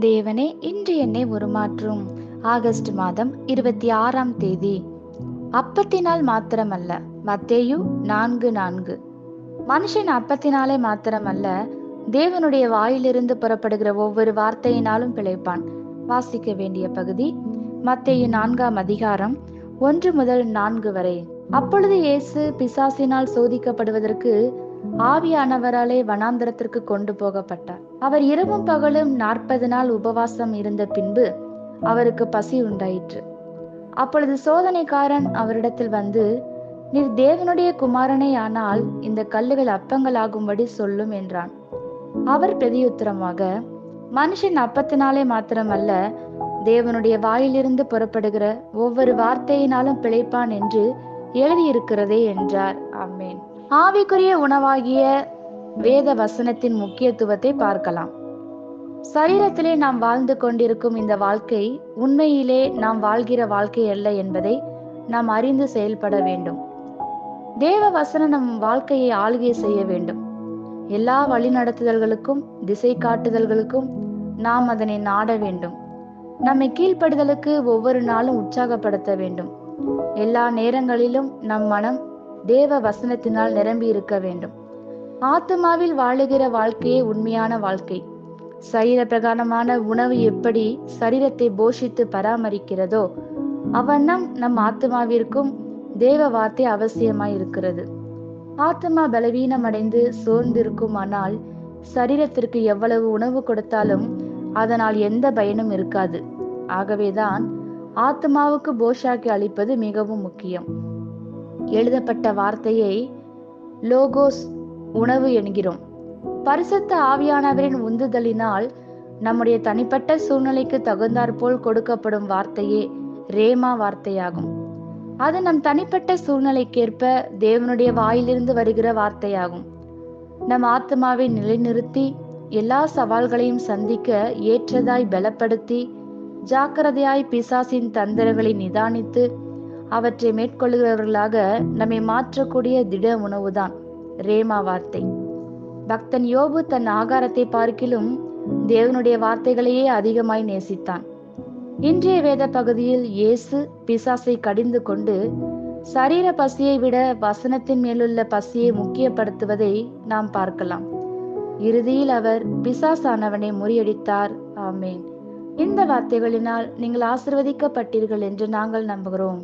தேவனே இன்று என்னை உருமாற்றும். ஆகஸ்ட் மாதம் இருபத்தி ஆறாம் தேதி. அப்பத்தினால் மாத்திரமல்ல. மத்தேயு நான்கு நான்கு. மனுஷன் அப்பத்தினாலே மாத்திரமல்ல. தேவனுடைய வாயிலிருந்து புறப்படுகிற ஒவ்வொரு வார்த்தையினாலும் பிழைப்பான். வாசிக்க வேண்டிய பகுதி மத்தேயு நான்காம் அதிகாரம் ஒன்று முதல் நான்கு வரை. அப்பொழுது இயேசு பிசாசினால் சோதிக்கப்படுவதற்கு ஆவியானவராலே வனாந்தரத்திற்கு கொண்டு போகப்பட்டார். அவர் இரவும் பகலும் நாற்பது நாள் உபவாசம் இருந்த பின்பு அவருக்கு பசி உண்டாயிற்று. அப்பொழுது சோதனைக்காரன் அவரிடத்தில் வந்து நீர் தேவனுடைய குமாரனே ஆனால் இந்த கல்லுகள் அப்பங்களாகும்படி சொல்லும் என்றான். அவர் பிரதியுத்தரமாக மனுஷன் அப்பத்தினாலே மாத்திரமல்ல தேவனுடைய வாயிலிருந்து புறப்படுகிற ஒவ்வொரு வார்த்தையினாலும் பிழைப்பான் என்று எழுதியிருக்கிறதே என்றார். அம்மேன் ஆவிக்குரிய உணவாகிய வேத வசனத்தின் முக்கியத்துவத்தை பார்க்கலாம். சரீரத்திலே நாம் வாழ்ந்து கொண்டிருக்கும் இந்த வாழ்க்கை உண்மையிலே நாம் வாழ்கிற வாழ்க்கை அல்ல என்பதை நாம் அறிந்து செயல்பட வேண்டும். தேவ வசனம் நம் வாழ்க்கையை ஆளுகை செய்ய வேண்டும். எல்லா வழிநடத்துதல்களுக்கும் திசை காட்டுதல்களுக்கும் நாம் அதனை நாட வேண்டும். நம்மை கீழ்ப்படுதலுக்கு ஒவ்வொரு நாளும் உற்சாகப்படுத்த வேண்டும். எல்லா நேரங்களிலும் நம் மனம் தேவ வசனத்தினால் நிரம்பி இருக்க வேண்டும். ஆத்மாவில் வாழுகிற வாழ்க்கையே உண்மையான வாழ்க்கை. சரீர பிரகாரமான உணவு எப்படி சரீரத்தை போஷித்து பராமரிக்கிறதோ அவண்ணம் நம் ஆத்மாவிற்கும் தேவ வார்த்தை அவசியமாய் இருக்கிறது. ஆத்மா பலவீனம் அடைந்து சோர்ந்திருக்குமானால் சரீரத்திற்கு எவ்வளவு உணவு கொடுத்தாலும் அதனால் எந்த பயனும் இருக்காது. ஆகவேதான் ஆத்மாவுக்கு போஷாக்கி அளிப்பது மிகவும் முக்கியம். எழுதப்பட்ட வார்த்தையை லோகோஸ் உணவு என்கிறோம். பரிசுத்த ஆவியானவரின் உந்துதலினால் நம்முடைய தனிப்பட்ட சூழ்நிலைக்கு தகுந்தாற்போல் கொடுக்கப்படும் வார்த்தையே ரேமா வார்த்தையாகும். அது நம் தனிப்பட்ட சூழ்நிலைக்கேற்ப தேவனுடைய வாயிலிருந்து வருகிற வார்த்தையாகும். நம் ஆத்மாவை நிலைநிறுத்தி எல்லா சவால்களையும் சந்திக்க ஏற்றதாய் பலப்படுத்தி ஜாக்கிரதையாய் பிசாசின் தந்திரங்களை நிதானித்து அவற்றை மேற்கொள்கிறவர்களாக நம்மை மாற்றக்கூடிய திட உணவுதான் ரேமா வார்த்தை. பக்தன் யோபு தன் ஆகாரத்தை பார்க்கிலும் தேவனுடைய வார்த்தைகளையே அதிகமாய் நேசித்தான். இன்றைய வேத பகுதியில் இயேசு பிசாசை கடிந்து கொண்டு சரீர பசியை விட வசனத்தின் மேலுள்ள பசியை முக்கியப்படுத்துவதை நாம் பார்க்கலாம். இறுதியில் அவர் பிசாசானவனை முறியடித்தார். ஆமேன். இந்த வார்த்தைகளினால் நீங்கள் ஆசிர்வதிக்கப்பட்டீர்கள் என்று நாங்கள் நம்புகிறோம்.